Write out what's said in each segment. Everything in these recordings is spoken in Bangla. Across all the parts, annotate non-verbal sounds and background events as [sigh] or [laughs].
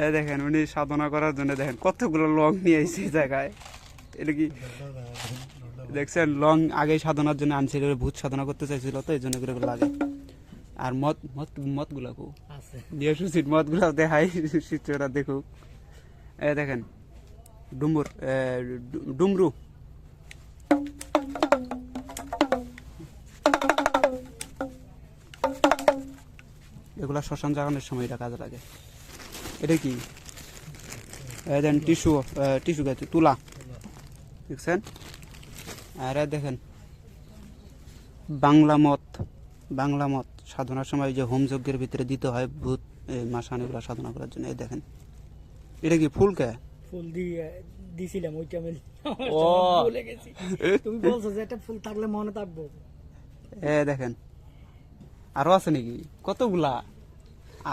এ দেখেন উনি সাধনা করার জন্য দেখেন কতগুলো লং নিয়ে এসে এই জায়গায়। এটা কি? দেখছেন লং আগেই সাধনার জন্য আনছিল ভূত সাধনা করতে চাইছিল তো এই জন্য এগুলো লাগে। আর মদ মদ মদগুলা কো? আছে। দিয়ে সুশীল মদগুলা দেখাই শিষ্যরা দেখুক। এ দেখেন ডুমুর ডুমরু। এগুলা শ্মশান জাগানোর সময় এটা কাজে লাগে। এটা কি? দেন টিস্যু টিস্যু গাছ তুলা। দেখছেন? আর দেখেন বাংলা মত বাংলা মত সাধনার সময় যে হোম যজ্ঞের ভিতরে দিতে হয় ভূত এই মাসান এগুলো সাধনা করার জন্য এই দেখেন। এটা কি ফুল কে? ফুল দিয়ে দিছিলাম ওইটা আমি ও। [laughs] ভুলে গেছি। তুমি বলছো যে একটা ফুল থাকলে মনে থাকব। এ দেখেন আরও আছে নাকি? কতগুলা?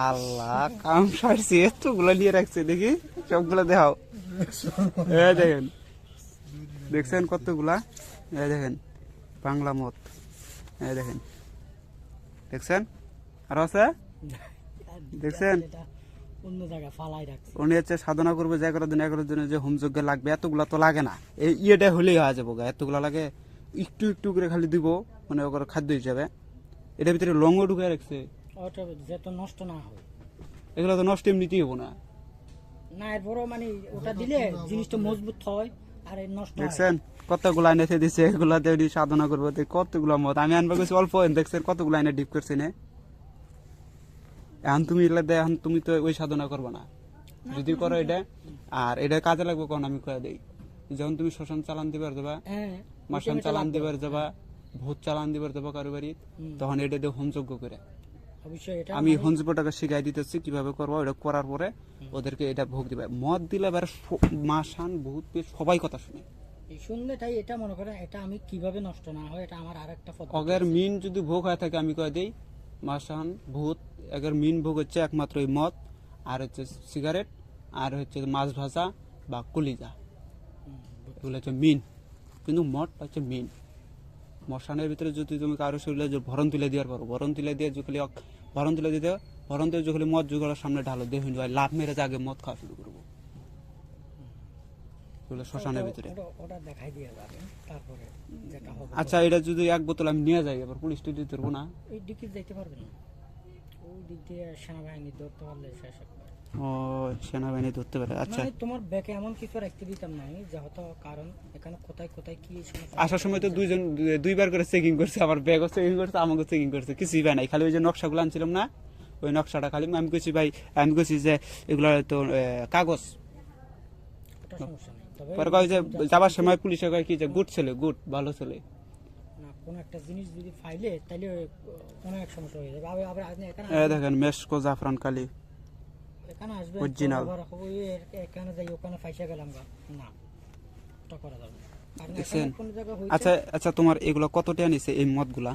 আল্লাহ, কাম সারছি, এতগুলা নিয়ে রাখছে, দেখি সবগুলা দেখাও। এ দেখেন, দেখছেন কতগুলা? দেখেন, বাংলা মত। দেখেন, দেখছেন? আরও আছে? দেখছেন? উনি হচ্ছে সাধনা করবে, যে এগারো দিন এগারো দিনের যে হোম যজ্ঞ লাগবে, এতগুলা তো লাগে না। এই ইয়েটা হলেই হয়ে যাব এতগুলা লাগে, একটু একটু করে খালি দিব মানে ওগুলো খাদ্য হিসাবে। এটার ভিতরে লঙ্গ ঢুকে রাখছে। ওটা যাতে নষ্ট না হয়। এগুলো তো নষ্ট এমনিতেই হব না। না এরপরও মানে ওটা দিলে জিনিসটা মজবুত হয় আর নষ্ট দেখছেন কতগুলা এনে দিছে এগুলা দিয়ে সাধনা করব কতগুলা মত আমি আনবা গেছি অল্প দেখছেন কতগুলা এনে ডিপ করছি না। এখন তুমি এগুলা দেয় এখন তুমি তো ওই সাধনা করবে না। যদি করো এটা আর এটা কাজে লাগবে কোন আমি কয়ে দেই। যখন তুমি শ্মশান চালান দিবার যাবা হ্যাঁ মাসান চালান। দিবার যাবা ভূত চালান দিবার যাবা কারও বাড়ি তখন এটা দিয়ে হোম যজ্ঞ করে। আমি হঞ্জপটাকে শিখাই দিতেছি কীভাবে করব এটা করার পরে ওদেরকে এটা ভোগ দিবে। মদ দিলে এবার মাসান ভূত পেয়ে সবাই কথা শুনে। এই শুনলেটাই এটা মনে করেন এটা আমি কীভাবে নষ্ট না হয় এটা আমার আরেকটা পদ্ধতি অগের মিন যদি ভোগ হয়ে থাকে আমি কয়ে দিই মাসান ভূত এগের মিন ভোগ হচ্ছে একমাত্র এই মদ আর হচ্ছে সিগারেট আর হচ্ছে মাছ ভাজা বা কলিজা। এগুলো হচ্ছে মিন। কিন্তু মদটা হচ্ছে মিন। মশানের ভিতরে যদি তুমি কারও শরীরে ভরণ তুলে দেওয়ার পারো ভরণ তুলে দিয়ে যখন ভরণ তুলে দিতে ভরণ তুলে যখন মদ যুগলের সামনে ঢালো দেখুন ভাই লাভ মেরে আগে মদ খাওয়া শুরু করব। শ্মশানের ভিতরে। আচ্ছা এটা যদি এক বোতল আমি নিয়ে যাই এবার পুলিশ টুলিশ ধরবো না? এই দিকে যাইতে পারবে না? ওই দিক দিয়ে সেনাবাহিনী ধরতে পারলে শেষ একবার। ও সেনাবাহিনী ধরতে পারে। আচ্ছা। মানে তোমার ব্যাগে এমন কিছু রাখতে দিতাম না আমি যেহেতু কারণ এখানে কোথায় কোথায় কি আসার সময় তো দুইজন দুইবার করে চেকিং করছে আমার ব্যাগও চেকিং করছে আমাকে চেকিং করছে কিছুই পাই নাই। খালি ওই যে নকশাগুলো আনছিলাম না ওই নকশাটা খালি আমি কইছি ভাই আমি কইছি যে এগুলো তো কাগজ। পরে কয় যে যাবার সময় পুলিশে কয় কি যে গুড ছেলে গুড ভালো ছেলে। কোনো একটা জিনিস যদি ফাইলে তাহলে কোনো এক সমস্যা হয়ে যাবে। আবার আবার এখানে দেখেন মেসকো জাফরান কালি। এখানে এখানে যাই ওখানে ফাইসা গেলাম না করা যাবে দেখছেন? আচ্ছা আচ্ছা তোমার এগুলো কত টাকা নিছে এই মদগুলা?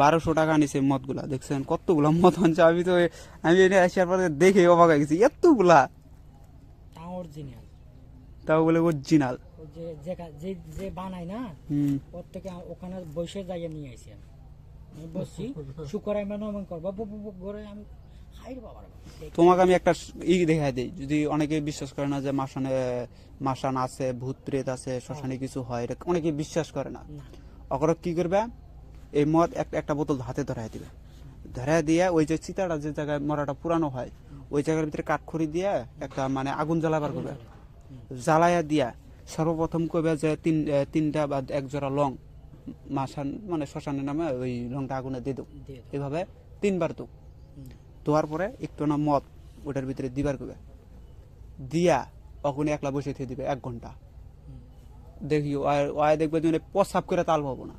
বারোশো। টাকা। নিছে মদগুলা দেখছেন? কতগুলা মদ আনছে? আমি তো আমি আসার পরে দেখে অবাক হয়ে গেছি এতগুলা? তাও বলে অরিজিনাল যে বানায় না ওর থেকে ওখানে বসে যাইয়া নিয়ে আইছি আমি বসছি শুকরাই মানে করব করে। আমি তোমাকে আমি একটা ই দেখাই দিই। যদি অনেকে বিশ্বাস করে না যে মাসানে মাসান আছে ভূত প্রেত আছে শ্মশানে কিছু হয় এটা অনেকে বিশ্বাস করে না। না। অকর কি করবে? এই মদ একটা একটা বোতল হাতে ধরাই দিবে। ধরাই দিয়ে ওই যে চিতাটা যে জায়গায় মরাটা পুরানো হয় ওই জায়গার ভিতরে কাঠখড়ি দিয়ে একটা মানে আগুন জ্বালাবার করবে। জ্বালাইয়া দিয়া সর্বপ্রথম কবে যে তিন তিনটা বা এক জোড়া লং মাসান মানে শ্মশানের নামে ওই লংটা আগুনে দিয়ে দেব এভাবে তিনবার তো হুম। দেওয়ার পরে একটু না মদ ওটার ভিতরে দিবার করবে দিয়া অখনই একলা বসে থেকে দিবে এক ঘণ্টা। দেখি ওয়া- দেখবে যে মানে প্রসাব করে তাল পাবো না।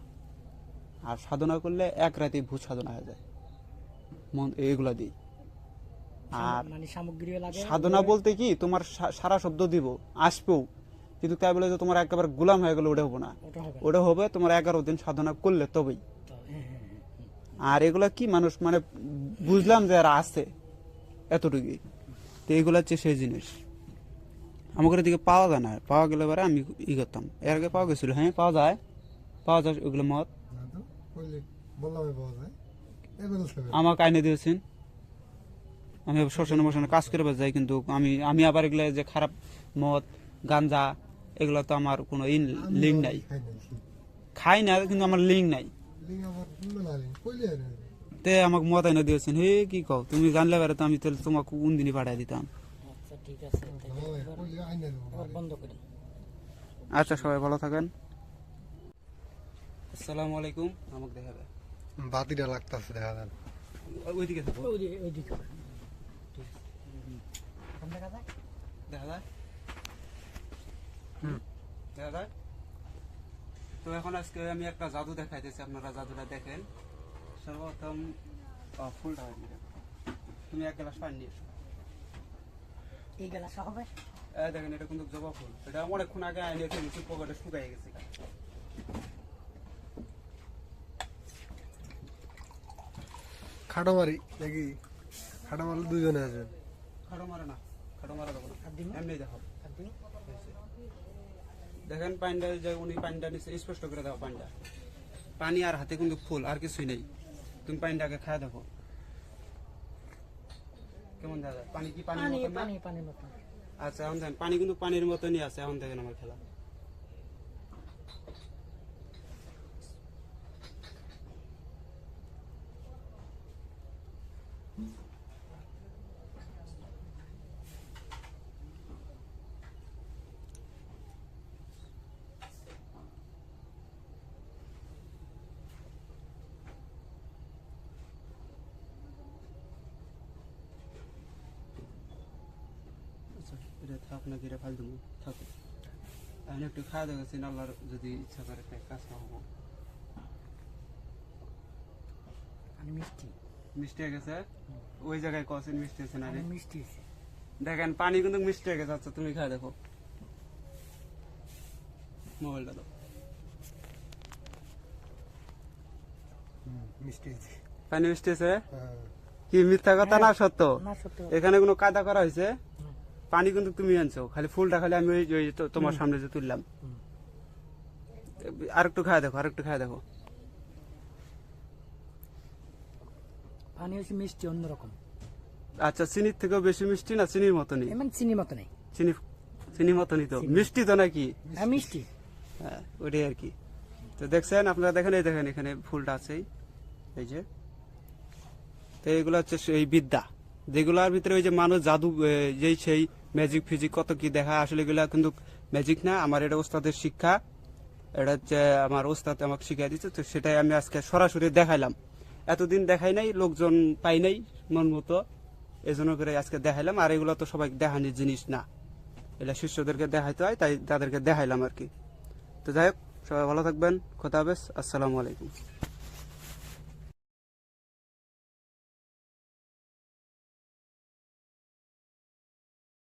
আর সাধনা করলে এক রাতে ভূত সাধনা হয়ে যায়। মন এইগুলা দিই। আর মানে সামগ্রী সাধনা বলতে কি তোমার সারা শব্দ দিব আসবেও কিন্তু তাই বলে যে তোমার একেবারে গোলাম হয়ে গেলে ওটা হবে না। ওটা হবে তোমার এগারো দিন সাধনা করলে তবেই। আর এগুলা কি মানুষ মানে বুঝলাম যে এরা আছে এতটুকুই। তো এগুলো হচ্ছে সেই জিনিস। আমাদের দিকে পাওয়া যায় না। পাওয়া গেলে পরে আমি ই করতাম। এর আগে পাওয়া গেছিল। হ্যাঁ পাওয়া যায়। পাওয়া যায় ওগুলো মত আমাকে আইনে দিয়েছেন। আমি শ্মশানে মশানে কাজ করে যাই কিন্তু আমি আমি আবার এগুলো যে খারাপ মদ গাঞ্জা এগুলো তো আমার কোনো ইন লিঙ্ক নাই। খাই না কিন্তু আমার লিঙ্ক নাই। তে আমাকে মত এনে দিয়েছেন। হে কি কও? তুমি জানলে পারে তো আমি তাহলে তোমাকে কোন দিনই পাঠাই দিতাম। আচ্ছা ঠিক আছে বন্ধ করি। আচ্ছা সবাই ভালো থাকেন। আসসালামু আলাইকুম আমাকে দেখাবে বাতিটা লাগতেছে দেখা যান ওইদিকে থাকো ওইদিকে। দেখা যায়? দেখা যায়? দেখা যায়? তো এখন আজকে আমি একটা জাদু দেখাইতেছি আপনারা জাদুটা দেখেন। সর্বপ্রথম ফুলটা হয় তুমি এক গ্লাস পানি নিয়ে। এই গেলা হবে? দেখেন এটা কিন্তু জবা ফুল। এটা অনেকক্ষণ আগে আইনে রেখে পকেটে শুকাই গেছে। খাটো মারি নাকি খাটো মারলে দুজনে আছেন খাটো মারে না। খাটো মারা দেবো না এমনি দেখো দেখেন পানিটা যে উনি পানিটা নিচ্ছে স্পষ্ট করে দাও পানিটা। পানি আর হাতে কিন্তু ফুল আর কিছুই নেই। তুমি পানিটাকে খায় দেখো। কেমন দেখা যায় পানি কি পানির পানি পানি পানির মতো আচ্ছা এখন দেখেন পানি কিন্তু পানির মতনই আছে এখন দেখেন আমার খেলা আচ্ছা এটা থাক ফাল দেবো থাকো। এখন একটু খাওয়া দাওয়া করছি আল্লাহর যদি ইচ্ছা করে কাজ হব। মিষ্টি। মিষ্টি হয়ে গেছে? ওই জায়গায় কসিন মিষ্টি হয়েছে না মিষ্টি আছে। দেখেন পানি কিন্তু মিষ্টি হয়ে গেছে। আচ্ছা তুমি খায় দেখো। মোবাইলটা দাও। মিষ্টি। পানি মিষ্টি আছে? হ্যাঁ। কি মিথ্যা কথা না সত্য? এখানে কোনো কাদা করা হয়েছে? পানি কিন্তু তুমি আনছো খালি ফুলটা খালি আমি ওই তোমার সামনে যে তুললাম। আর একটু খায় দেখো আর একটু খায় দেখো। পানি হচ্ছে মিষ্টি অন্যরকম। আচ্ছা চিনির থেকেও বেশি মিষ্টি না চিনির মতনই? এমন চিনি মতো নেই চিনি চিনি মতনই তো। মিষ্টি তো নাকি? হ্যাঁ মিষ্টি। হ্যাঁ ওটাই আর কি। তো দেখছেন আপনারা দেখেন এই দেখেন এখানে ফুলটা আছেই এই যে। তো এগুলো হচ্ছে সেই বিদ্যা। যেগুলোর ভিতরে ওই যে মানুষ জাদু যেই সেই ম্যাজিক ফিজিক কত কি দেখা, আসলে এগুলো কিন্তু ম্যাজিক না, আমার এটা ওস্তাদের শিক্ষা। এটা হচ্ছে আমার ওস্তাদ আমাকে শিখিয়ে দিচ্ছে তো সেটাই আমি আজকে সরাসরি দেখাইলাম। এতদিন দেখাই নাই, লোকজন পাই নাই মন মতো, এজন্য করে আজকে দেখাইলাম। আর এগুলো তো সবাই দেখানির জিনিস না। এটা শিষ্যদেরকে দেখাইতে হয়, তাই তাদেরকে দেখাইলাম আর কি। তো যাই হোক, সবাই ভালো থাকবেন, খোদা হাফেজ, আসসালামু আলাইকুম।